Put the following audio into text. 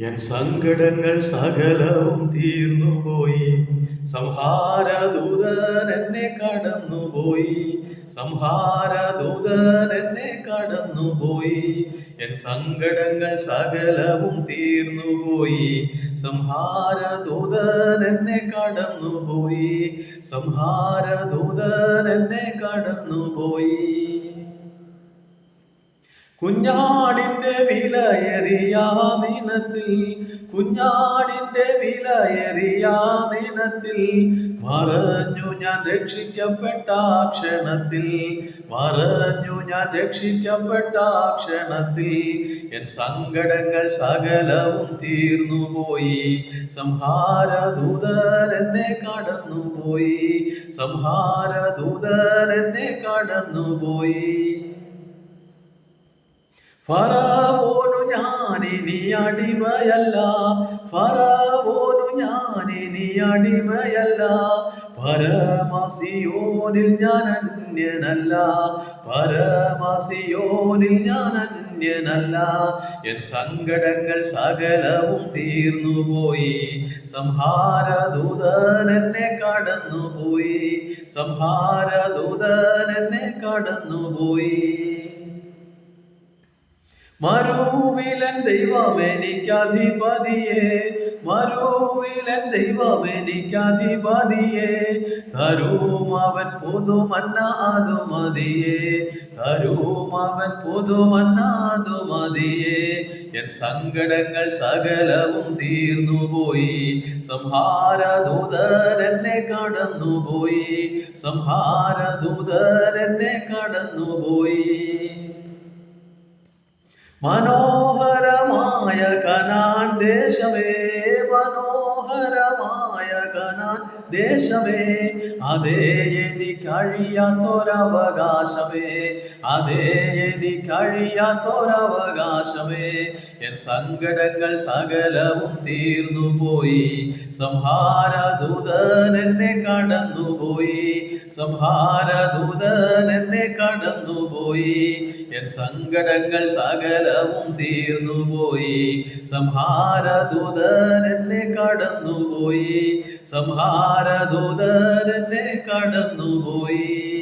N സങ്കടങ്ങൾ സകലവും തീർന്നുപോയി. സംഹാരദൂതൻ എന്നെ കടന്നുപോയി. സംഹാരദൂതൻ എന്നെ കടന്നുപോയി. എൻ സങ്കടങ്ങൾ സകലവും തീർന്നുപോയി. സംഹാരദൂതൻ എന്നെ കടന്നുപോയി. സംഹാരദൂതൻ എന്നെ കടന്നുപോയി. കുഞ്ഞാടിന്റെ വിലയേറിയ ദിനത്തിൽ കുഞ്ഞാടിന്റെ വിലയേറിയ ദിനത്തിൽ മറഞ്ഞു ഞാൻ രക്ഷിക്കപ്പെട്ട ക്ഷണത്തിൽ മറഞ്ഞു ഞാൻ രക്ഷിക്കപ്പെട്ട ക്ഷണത്തിൽ എൻ സങ്കടങ്ങൾ സകലവും തീർന്നുപോയി സംഹാരദൂതൻ എന്നെ കടന്നുപോയി സംഹാരദൂതൻ എന്നെ കടന്നുപോയി. ഫറവോനു ഞാനിനി അടിമയല്ല. ഫറാവോനു ഞാനിനി അടിമയല്ല. പരമസിയോനിൽ ഞാൻ അന്യനല്ല. പരമസിയോനിൽ ഞാൻ അന്യനല്ല. എൻ സങ്കടങ്ങൾ സകലവും തീർന്നുപോയി. സംഹാരദൂതൻ എന്നെ കടന്നുപോയി. സംഹാരദൂതൻ എന്നെ കടന്നുപോയി. മരുവിലൻ ദൈവമെനിക്കധിപതിയെ മരുവിലൻ ദൈവമെനിക്കധിപതിയെ തരും അവൻ പുതുമന്ന അതു മതിയെ തരും അവൻ എൻ സങ്കടങ്ങൾ സകലവും തീർന്നുപോയി സംഹാരദൂതൻ എന്നെ കടന്നുപോയി സംഹാരദൂതൻ എന്നെ കടന്നുപോയി. മനോഹരമായ കനാൻ ദേശമേ മനോഹരമായ കനാൻ ദേശമേ. അതേ എനിക്കഴിയാത്തൊരവകാശമേ. അതേ എനിക്കഴിയാത്തൊരവകാശമേ. എൻ സങ്കടങ്ങൾ സകലവും തീർന്നുപോയി. സംഹാരദൂതൻ എന്നെ കടന്നുപോയി. സംഹാരദൂതൻ എന്നെ കടന്നുപോയി. എൻ സങ്കടങ്ങൾ സകലവും തീർന്നുപോയി. സംഹാരദൂതൻ എന്നെ കടന്നുപോയി. സംഹാരദൂതൻ എന്നെ കടന്നുപോയി.